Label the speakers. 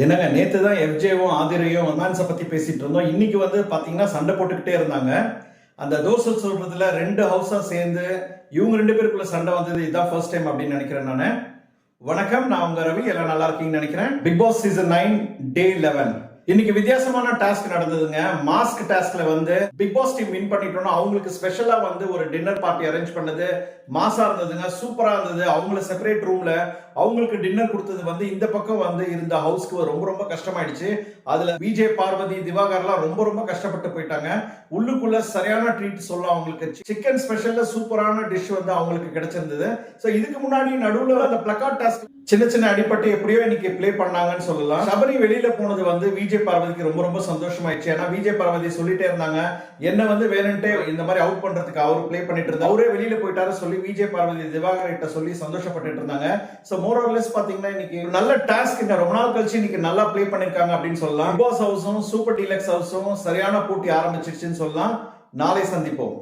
Speaker 1: என்னங்க நேத்து தான் எஃப்ஜேவும் ஆதிரையும் ரொமான்ஸை பத்தி பேசிட்டு இருந்தோம். இன்னைக்கு வந்து பாத்தீங்கன்னா சண்டை போட்டுக்கிட்டே இருந்தாங்க. அந்த தோசை சொல்றதுல ரெண்டு ஹவுஸா சேர்ந்து இவங்க ரெண்டு பேருக்குள்ள சண்டை வந்தது. இதுதான் ஃபர்ஸ்ட் டைம் அப்படின்னு நினைக்கிறேன் நான். வணக்கம் நான் உங்க ரவி. எல்லாம் நல்லா இருக்கீங்கன்னு நினைக்கிறேன். Bigg Boss season nine day eleven இன்னைக்கு வித்தியாசமான டாஸ்க் நடந்ததுங்க. மாஸ்க் டாஸ்க்ல வந்து பிக் பாஸ் டீம் வின் பண்ணிட்டோம்னா அவங்களுக்கு ஸ்பெஷலா வந்து ஒரு டின்னர் பார்ட்டி அரேஞ்ச் பண்ணது. மாசா இருந்ததுங்க சூப்பரா இருந்தது. அவங்கள செப்பரேட் ரூம்ல அவங்களுக்கு டின்னர் கொடுத்தது வந்து இந்த பக்கம் வந்து இருந்த ஹவுஸ்க்கு ரொம்ப ரொம்ப கஷ்டமாயிடுச்சு. அதுல விஜய் பார்வதி திவாகர்லாம் ரொம்ப ரொம்ப கஷ்டப்பட்டு போயிட்டாங்க. உள்ளுக்குள்ள சரியான ட்ரீட் சொல்ல அவங்களுக்கு சிக்கன் ஸ்பெஷல்ல சூப்பரான டிஷ் வந்து அவங்களுக்கு கிடைச்சிருந்தது. சோ இதுக்கு முன்னாடி நடுவுல அந்த பிளக்கார்ட் டாஸ்க் சின்ன சின்ன அடிப்பட்டு எப்படியோ இன்னைக்கு ப்ளே பண்ணாங்கன்னு சொல்லலாம். சபரி வெளியில போனது வந்து விஜய் பார்வதிக்கு ரொம்ப ரொம்ப சந்தோஷமாயிடுச்சு. ஏன்னா விஜய் பார்வதி சொல்லிட்டே இருந்தாங்க என்ன வந்து வேணும்ட்டே இந்த மாதிரி அவுட் பண்றதுக்கு அவர் ப்ளே பண்ணிட்டு இருந்தார். அவரே வெளியில போயிட்டாரு சொல்லி விஜய் பார்வதி திவாகர் கிட்ட சொல்லி சந்தோஷப்பட்டுட்டு இருந்தாங்க. சோ மோர் ஆர்லெஸ் பாத்தீங்கன்னா இன்னைக்கு நல்ல டாஸ்க் இந்த ரொம்ப நாள் கழிச்சு இன்னைக்கு நல்லா ப்ளே பண்ணிருக்காங்க அப்படின்னு சொல்லலாம். பிக் பாஸ் ஹவுஸும் சூப்பர் டீலக்ஸ் ஹவுஸும் சரியான போட்டி ஆரம்பிச்சிருச்சுன்னு சொல்லலாம். நாளை சந்திப்போம்.